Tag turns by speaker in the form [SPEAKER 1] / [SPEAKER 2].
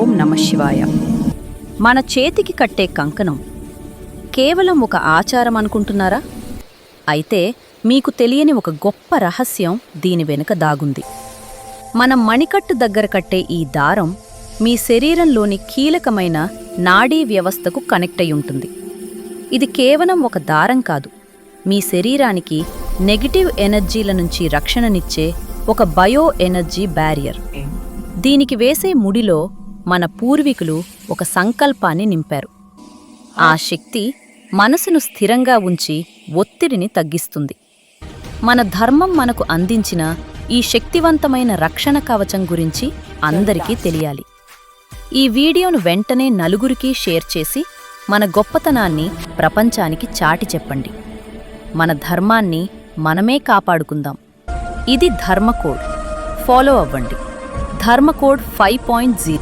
[SPEAKER 1] ఓం నమ శివాయ. మన చేతికి కట్టే కంకణం కేవలం ఒక ఆచారం అనుకుంటున్నారా? అయితే మీకు తెలియని ఒక గొప్ప రహస్యం దీని వెనుక దాగుంది. మన మణికట్టు దగ్గర కట్టే ఈ దారం మీ శరీరంలోని కీలకమైన నాడీ వ్యవస్థకు కనెక్ట్ అయి ఉంటుంది. ఇది కేవలం ఒక దారం కాదు. మీ శరీరానికి నెగిటివ్ ఎనర్జీల నుంచి రక్షణనిచ్చే ఒక బయో ఎనర్జీ బ్యారియర్. దీనికి వేసే ముడిలో మన పూర్వీకులు ఒక సంకల్పాన్ని నింపారు. ఆ శక్తి మనసును స్థిరంగా ఉంచి ఒత్తిడిని తగ్గిస్తుంది. మన ధర్మం మనకు అందించిన ఈ శక్తివంతమైన రక్షణ కవచం గురించి అందరికీ తెలియాలి. ఈ వీడియోను వెంటనే నలుగురికి షేర్ చేసి మన గొప్పతనాన్ని ప్రపంచానికి చాటి చెప్పండి. మన ధర్మాన్ని మనమే కాపాడుకుందాం. ఇది ధర్మకోడ్. ఫాలో అవ్వండి. ధర్మకోడ్ ఫైవ్ పాయింట్ జీరో